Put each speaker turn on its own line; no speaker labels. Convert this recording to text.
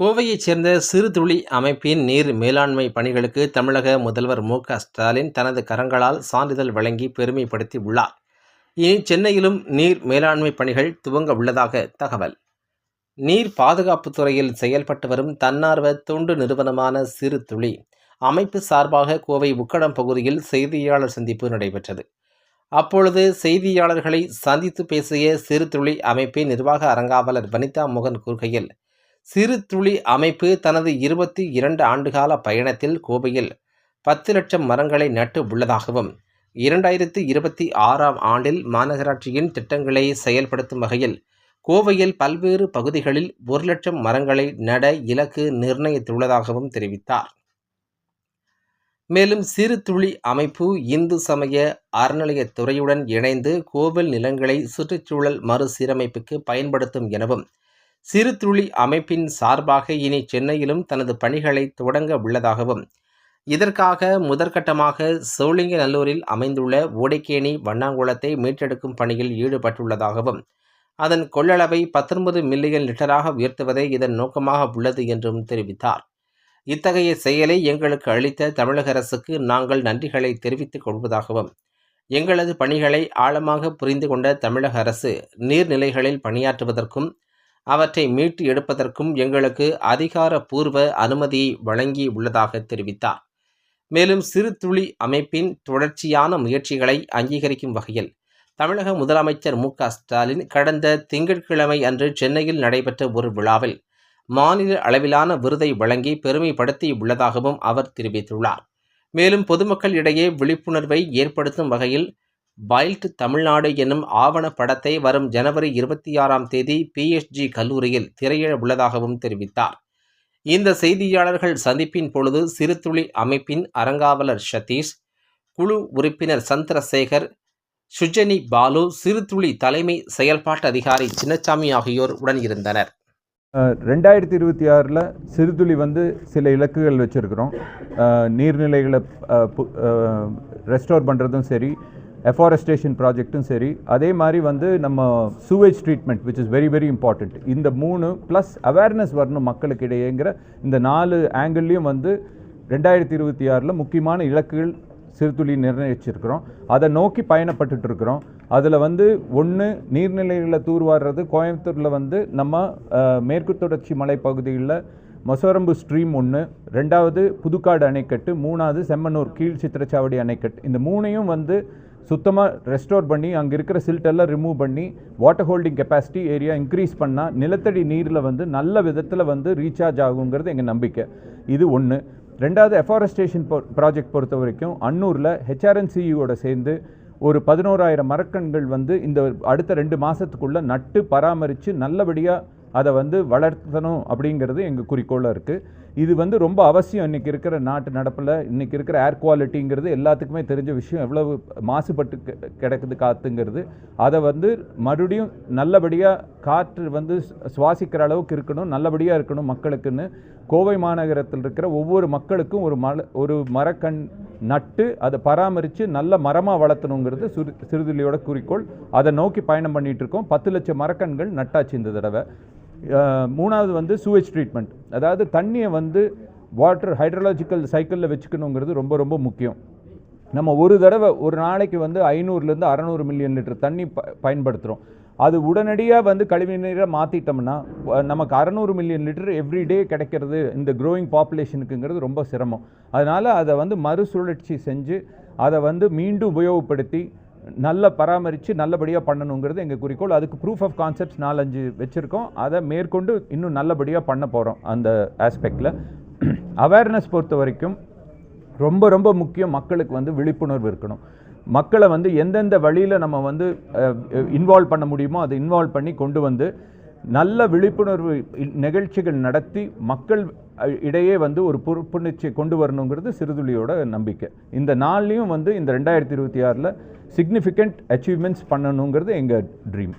கோவையைச் சேர்ந்த சிறுதுளி அமைப்பின் நீர் மேலாண்மை பணிகளுக்கு தமிழக முதல்வர் மு ஸ்டாலின் தனது கரங்களால் சான்றிதழ் வழங்கி பெருமைப்படுத்தி உள்ளார் இனி சென்னையிலும் நீர் மேலாண்மை பணிகள் துவங்க உள்ளதாக தகவல். நீர் பாதுகாப்புத் துறையில் செயல்பட்டு வரும் தன்னார்வ தொண்டு நிறுவனமான சிறுதுளி அமைப்பு சார்பாக கோவை உக்கடம் பகுதியில் செய்தியாளர் சந்திப்பு நடைபெற்றது. அப்பொழுது செய்தியாளர்களை சந்தித்து பேசிய சிறுதுளி அமைப்பின் நிர்வாக அரங்காவலர் வனிதா மோகன் கூறுகையில் சிறு துளி அமைப்பு தனது இருபத்தி இரண்டு ஆண்டுகால பயணத்தில் கோவையில் பத்து லட்சம் மரங்களை நட்டு உள்ளதாகவும் இரண்டாயிரத்தி இருபத்தி ஆறாம் ஆண்டில் மாநகராட்சியின் திட்டங்களை செயல்படுத்தும் வகையில் கோவையில் பல்வேறு பகுதிகளில் ஒரு லட்சம் மரங்களை நட இலக்கு நிர்ணயித்துள்ளதாகவும் தெரிவித்தார். மேலும் சிறு துளி அமைப்பு இந்து சமய அறநிலையத்துறையுடன் இணைந்து கோவில் நிலங்களை சுற்றுச்சூழல் மறுசீரமைப்புக்கு பயன்படுத்தும் எனவும் சிறு துளி அமைப்பின் சார்பாக இனி சென்னையிலும் தனது பணிகளை தொடங்க உள்ளதாகவும் இதற்காக முதற்கட்டமாக சோளிங்கநல்லூரில் அமைந்துள்ள ஓடைக்கேணி வண்ணாங்குளத்தை மீட்டெடுக்கும் பணியில் ஈடுபட்டுள்ளதாகவும் அதன் கொள்ளளவை பத்தொன்பது மில்லியன் லிட்டராக உயர்த்துவதே இதன் நோக்கமாக உள்ளது என்றும் தெரிவித்தார். இத்தகைய செயலை எங்களுக்கு அளித்த தமிழக அரசுக்கு நாங்கள் நன்றிகளை தெரிவித்துக் கொள்வதாகவும் எங்களது பணிகளை ஆழமாக புரிந்து கொண்ட தமிழக அரசு நீர்நிலைகளில் பணியாற்றுவதற்கும் அவற்றை மீட்டு எடுப்பதற்கும் எங்களுக்கு அதிகாரப்பூர்வ அனுமதியை வழங்கி உள்ளதாக தெரிவித்தார். மேலும் சிறு துளி அமைப்பின் தொடர்ச்சியான முயற்சிகளை அங்கீகரிக்கும் வகையில் தமிழக முதலமைச்சர் மு ஸ்டாலின் கடந்த திங்கட்கிழமை அன்று சென்னையில் நடைபெற்ற ஒரு விழாவில் மாநில அளவிலான விருதை வழங்கி பெருமைப்படுத்தி உள்ளதாகவும் அவர் தெரிவித்துள்ளார். மேலும் பொதுமக்கள் இடையே விழிப்புணர்வை ஏற்படுத்தும் வகையில் பைல்ட் தமிழ்நாடு என்னும் ஆவண படத்தை வரும் ஜனவரி இருபத்தி ஆறாம் தேதி பிஎஸ்ஜி கல்லூரியில் திரையிட உள்ளதாகவும் தெரிவித்தார். இந்த செய்தியாளர்கள் சந்திப்பின் பொழுது சிறுதுளி அமைப்பின் அறங்காவலர் சதீஷ் குழு உறுப்பினர் சந்திரசேகர் சுஜனி பாலு சிறுதுளி தலைமை செயல்பாட்டு அதிகாரி சின்னசாமி ஆகியோர் உடன் இருந்தனர்.
ரெண்டாயிரத்தி இருபத்தி ஆறில் சிறுதுளி வந்து சில இலக்குகள் வச்சுருக்கிறோம். நீர்நிலைகளை ரெஸ்டோர் பண்ணுறதும் சரி எஃபாரஸ்டேஷன் ப்ராஜெக்ட்டும் சரி அதே மாதிரி வந்து நம்ம sewage treatment which is very very important இந்த மூணு ப்ளஸ் அவேர்னஸ் வரணும் மக்களுக்கு இடையேங்கிற இந்த நாலு ஆங்கிள்லேயும் வந்து ரெண்டாயிரத்தி இருபத்தி ஆறில் முக்கியமான இலக்குகள் சிறுதுளி நிர்ணயிச்சிருக்கிறோம். அதை நோக்கி பயணப்பட்டுட்டு இருக்கிறோம் அதில் வந்து ஒன்று நீர்நிலைகளை தூர்வாடுறது கோயம்புத்தூரில் வந்து நம்ம மேற்கு தொடர்ச்சி மலைப்பகுதிகளில் மொசரம்பு ஸ்ட்ரீம் ஒன்று ரெண்டாவது புதுக்காடு அணைக்கட்டு மூணாவது செம்மனூர் கீழ் சித்திரச்சாவடி அணைக்கட்டு. இந்த மூணையும் வந்து சுத்தமாக ரெஸ்டோர் பண்ணி அங்கே இருக்கிற சில்ட்டெல்லாம் ரிமூவ் பண்ணி water holding capacity area increase பண்ணால் நிலத்தடி நீரில் வந்து நல்ல விதத்தில் வந்து ரீசார்ஜ் ஆகுங்கிறது எங்கள் நம்பிக்கை. இது ஒன்று ரெண்டாவது எஃபாரஸ்டேஷன் ப்ராஜெக்ட் பொறுத்த வரைக்கும் அன்னூரில் ஹெச்ஆர்என்சியோட சேர்ந்து ஒரு பதினோராயிரம் மரக்கண்கள் வந்து இந்த அடுத்த ரெண்டு மாதத்துக்குள்ளே நட்டு பராமரித்து நல்லபடியாக அதை வந்து வளர்த்தணும் அப்படிங்கிறது எங்கள் குறிக்கோளாக இருக்குது இது வந்து ரொம்ப அவசியம் இன்றைக்கி இருக்கிற நாட்டு நடப்பில் இன்றைக்கி இருக்கிற ஏர் குவாலிட்டிங்கிறது எல்லாத்துக்குமே தெரிஞ்ச விஷயம். எவ்வளவு மாசுபட்டு கிடக்குது காற்றுங்கிறது அதை வந்து மறுபடியும் நல்லபடியாக காற்று வந்து சுவாசிக்கிற அளவுக்கு இருக்கணும் நல்லபடியாக இருக்கணும் மக்களுக்குன்னு. கோவை மாநகரத்தில் இருக்கிற ஒவ்வொரு மக்களுக்கும் ஒரு மல ஒரு மரக்கண் நட்டு அதை பராமரித்து நல்ல மரமாக வளர்த்தணுங்கிறது சிறு சிறுதுளியோட குறிக்கோள். அதை நோக்கி பயணம் பண்ணிகிட்டு இருக்கோம். பத்து லட்சம் மரக்கண்கள் நட்டாச்சு இந்த தடவை. மூணாவது வந்து சூவேஜ் ட்ரீட்மெண்ட் அதாவது தண்ணியை வந்து வாட்டர் ஹைட்ரலாஜிக்கல் சைக்கிளில் வச்சுக்கணுங்கிறது ரொம்ப ரொம்ப முக்கியம். நம்ம ஒரு தடவை ஒரு நாளைக்கு வந்து ஐநூறுலேருந்து அறநூறு மில்லியன் லிட்டர் தண்ணி ப பயன்படுத்துகிறோம் அது உடனடியாக வந்து கழிவு நீரை மாற்றிட்டோம்னா நமக்கு அறநூறு மில்லியன் லிட்டர் எவ்ரிடே கிடைக்கிறது இந்த க்ரோயிங் பாப்புலேஷனுக்குங்கிறது ரொம்ப சிரமம். அதனால் அதை வந்து மறுசுழற்சி செஞ்சு அதை வந்து மீண்டும் உபயோகப்படுத்தி நல்ல பராமரித்து நல்லபடியாக பண்ணணுங்கிறது எங்கள் குறிக்கோள். அதுக்கு ப்ரூஃப் ஆஃப் கான்செப்ட்ஸ் நாலஞ்சு வச்சுருக்கோம். அதை மேற்கொண்டு இன்னும் நல்லபடியாக பண்ண போகிறோம் அந்த ஆஸ்பெக்டில் அவேர்னஸ் பொறுத்த வரைக்கும் ரொம்ப ரொம்ப முக்கியம் மக்களுக்கு வந்து விழிப்புணர்வு இருக்கணும். மக்களை வந்து எந்தெந்த வழியில் நம்ம வந்து இன்வால்வ் பண்ண முடியுமோ அதை இன்வால்வ் பண்ணி கொண்டு வந்து நல்ல விழிப்புணர்வு நிகழ்ச்சிகள் நடத்தி மக்கள் இடையே வந்து ஒரு பொறுப்புணர்ச்சியை கொண்டு வரணுங்கிறது சிறுதுளியோட நம்பிக்கை. இந்த நாள்லேயும் வந்து இந்த ரெண்டாயிரத்தி இருபத்தி ஆறில் சிக்னிஃபிகண்ட் அச்சீவ்மெண்ட்ஸ் பண்ணணுங்கிறது எங்கள் ட்ரீம்